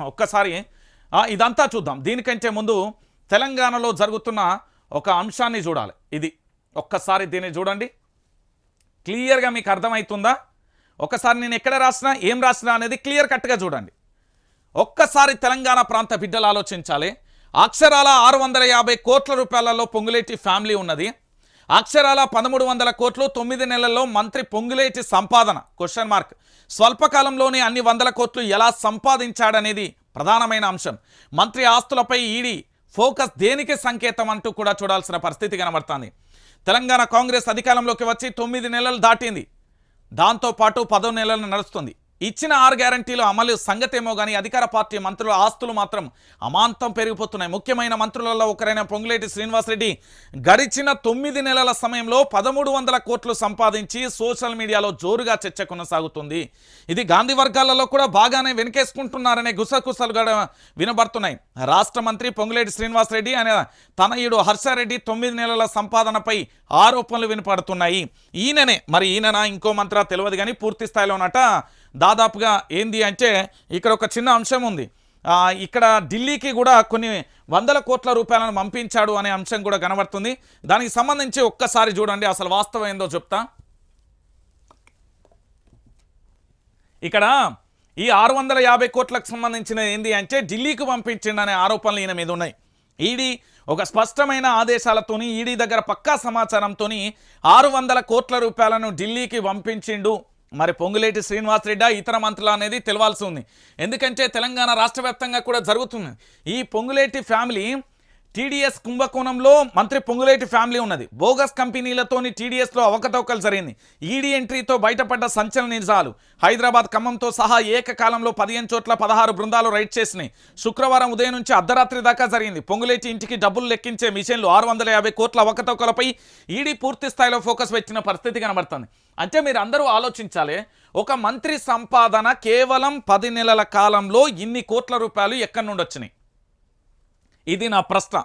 ఒక్కసారి ఇదంతా చూద్దాం. దీనికంటే ముందు తెలంగాణలో జరుగుతున్న ఒక అంశాన్ని చూడాలి. ఇది ఒక్కసారి దీన్ని చూడండి. క్లియర్గా మీకు అర్థమవుతుందా ఒకసారి నేను ఎక్కడ రాసినా ఏం రాసినా అనేది క్లియర్ కట్గా చూడండి. ఒక్కసారి తెలంగాణ ప్రాంత బిడ్డలు ఆలోచించాలి. అక్షరాల ఆరు వందల యాభై కోట్ల రూపాయలలో పొంగులేటి ఫ్యామిలీ ఉన్నది. అక్షరాల పదమూడు వందల కోట్లు తొమ్మిది నెలల్లో మంత్రి పొంగులేటి సంపాదన? క్వశ్చన్ మార్క్ స్వల్పకాలంలోనే అన్ని వందల కోట్లు ఎలా సంపాదించాడనేది ప్రధానమైన అంశం. మంత్రి ఆస్తులపై ఈడీ ఫోకస్ దేనికి సంకేతం అంటూ కూడా చూడాల్సిన పరిస్థితి కనబడుతుంది. తెలంగాణ కాంగ్రెస్ అధికారంలోకి వచ్చి తొమ్మిది నెలలు దాటింది. దాంతోపాటు పదో నెలలు నడుస్తుంది. ఇచ్చిన ఆరు గ్యారంటీలు అమలు సంగతేమో కానీ అధికార పార్టీ మంత్రుల ఆస్తులు మాత్రం అమాంతం పెరిగిపోతున్నాయి. ముఖ్యమైన మంత్రులలో ఒకరైన పొంగులేటి శ్రీనివాసరెడ్డి గడిచిన తొమ్మిది నెలల సమయంలో పదమూడు వందల కోట్లు సంపాదించి సోషల్ మీడియాలో జోరుగా చర్చ కొనసాగుతుంది. ఇది గాంధీ వర్గాలలో కూడా బాగానే వెనకేసుకుంటున్నారనే గుసగుసలు కూడా వినబడుతున్నాయి. రాష్ట్ర మంత్రి పొంగులేటి శ్రీనివాసరెడ్డి అనే తనయుడు హర్షారెడ్డి తొమ్మిది నెలల సంపాదనపై ఆరోపణలు వినపడుతున్నాయి. ఈయననే మరి ఈయననా ఇంకో మంత్ర తెలియదు కానీ పూర్తి స్థాయిలో ఉన్నట దాదాపుగా ఏంది అంటే ఇక్కడ ఒక చిన్న అంశం ఉంది. ఇక్కడ ఢిల్లీకి కూడా కొన్ని వందల కోట్ల రూపాయలను పంపించాడు అనే అంశం కూడా కనబడుతుంది. దానికి సంబంధించి ఒక్కసారి చూడండి అసలు వాస్తవం ఏందో చెప్తా. ఇక్కడ ఈ ఆరు వందల యాభై కోట్లకు సంబంధించిన ఏంది అంటే ఢిల్లీకి పంపించిండనే ఆరోపణలు ఈయన మీద ఉన్నాయి. ఈడీ ఒక స్పష్టమైన ఆదేశాలతోని ఈడీ దగ్గర పక్కా సమాచారంతోని ఆరు వందల కోట్ల రూపాయలను ఢిల్లీకి పంపించిండు. మరి పొంగులేటి శ్రీనివాసరెడ్డి ఇతర మంత్రులు అనేది తెలవాల్సి ఉంది. ఎందుకంటే తెలంగాణ రాష్ట్ర వ్యాప్తంగా కూడా జరుగుతుంది. ఈ పొంగులేటి ఫ్యామిలీ టీడీఎస్ కుంభకోణంలో మంత్రి పొంగులేటి ఫ్యామిలీ ఉన్నది. బోగస్ కంపెనీలతోని టీడీఎస్లో అవకతవకలు జరిగింది ఈడీ ఎంట్రీతో బయటపడ్డ సంచలన నిజాలు. హైదరాబాద్ ఖమ్మంతో సహా ఏకకాలంలో పదిహేను చోట్ల పదహారు బృందాలు రైడ్ చేసినాయి. శుక్రవారం ఉదయం నుంచి అర్ధరాత్రి దాకా జరిగింది. పొంగులేటి ఇంటికి డబ్బులు లెక్కించే మిషన్లు ఆరు వందల యాభై కోట్ల అవకతవకలపై ఈడీ పూర్తి స్థాయిలో ఫోకస్ పెట్టిన పరిస్థితి కనబడుతుంది. అంటే మీరు అందరూ ఆలోచించాలి ఒక మంత్రి సంపాదన కేవలం పది నెలల కాలంలో ఇన్ని కోట్ల రూపాయలు ఎక్కడి నుండి వచ్చినాయి ఇది నా ప్రశ్న.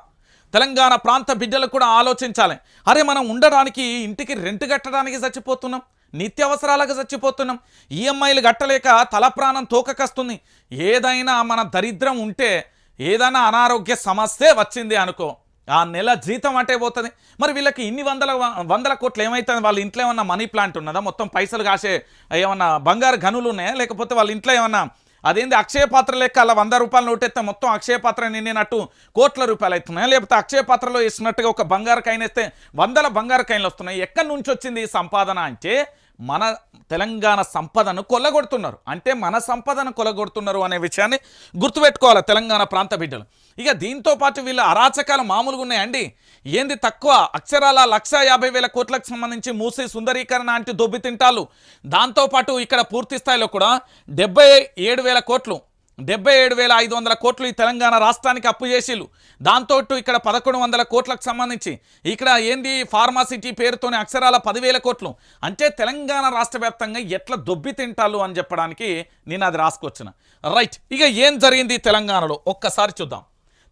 తెలంగాణ ప్రాంత బిడ్డలు కూడా ఆలోచించాలి. అరే మనం ఉండడానికి ఇంటికి రెంట్ కట్టడానికి చచ్చిపోతున్నాం నిత్యావసరాలకు చచ్చిపోతున్నాం ఈఎంఐలు కట్టలేక తల ప్రాణం తోకకస్తుంది. ఏదైనా మన దరిద్రం ఉంటే ఏదైనా అనారోగ్య సమస్యే వచ్చింది అనుకో ఆ నెల జీతం అంటే పోతుంది. మరి వీళ్ళకి ఇన్ని వందల వందల కోట్లు ఏమవుతుంది వాళ్ళ ఇంట్లో ఏమన్నా మనీ ప్లాంట్ ఉన్నదా? మొత్తం పైసలు కాసే ఏమన్నా బంగారు గనులు ఉన్నాయా? లేకపోతే వాళ్ళ ఇంట్లో ఏమన్నా అదేంది అక్షయ పాత్ర లెక్క అలా వంద రూపాయలు నోటెత్తే మొత్తం అక్షయ పాత్ర నిండినట్టు కోట్ల రూపాయలు అవుతున్నాయి? లేకపోతే అక్షయ పాత్రలో వేసినట్టుగా ఒక బంగారు కాయిన్ వేస్తే వందల బంగారు కాయిన్లు వస్తున్నాయి. ఎక్కడి నుంచి వచ్చింది ఈ సంపాదన అంటే మన తెలంగాణ సంపదను కొల్లగొడుతున్నారు. అంటే మన సంపదను కొల్లగొడుతున్నారు అనే విషయాన్ని గుర్తుపెట్టుకోవాలి తెలంగాణ ప్రాంత బిడ్డలు. ఇక దీంతో పాటు వీళ్ళ అరాచకాలు మామూలుగా ఉన్నాయండి. ఏంది తక్కువ? అక్షరాల లక్ష యాభై వేల కోట్లకు సంబంధించి మూసి సుందరీకరణ అంటే దొబ్బి తింటాలు దాంతోపాటు ఇక్కడ పూర్తి స్థాయిలో కూడా డెబ్బై ఏడు వేల కోట్లు డెబ్బై ఏడు వేల ఐదు వందల కోట్లు ఈ తెలంగాణ రాష్ట్రానికి అప్పు చేసిళ్ళు. దాంతో ఇక్కడ పదకొండు వందల కోట్లకు సంబంధించి ఇక్కడ ఏంది ఫార్మాసిటీ పేరుతోనే అక్షరాల పదివేల కోట్లు. అంటే తెలంగాణ రాష్ట్ర వ్యాప్తంగా ఎట్లా దొబ్బి తింటాలు అని చెప్పడానికి నేను అది రాసుకొచ్చిన. రైట్ ఇక ఏం జరిగింది తెలంగాణలో? ఒక్కసారి చూద్దాం.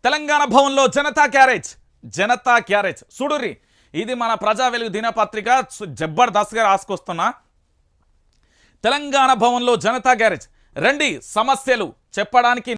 తెలంగాణ భవన్లో జనతా క్యారేజ్ జనతా క్యారేజ్. చూడుర్రి ఇది మన ప్రజా వెలుగు దినపత్రిక. సు- జబర్దస్త్గా రాసుకొస్తున్నా తెలంగాణ భవన్లో జనతా గ్యారేజ్ రండి సమస్యలు చెప్పడానికి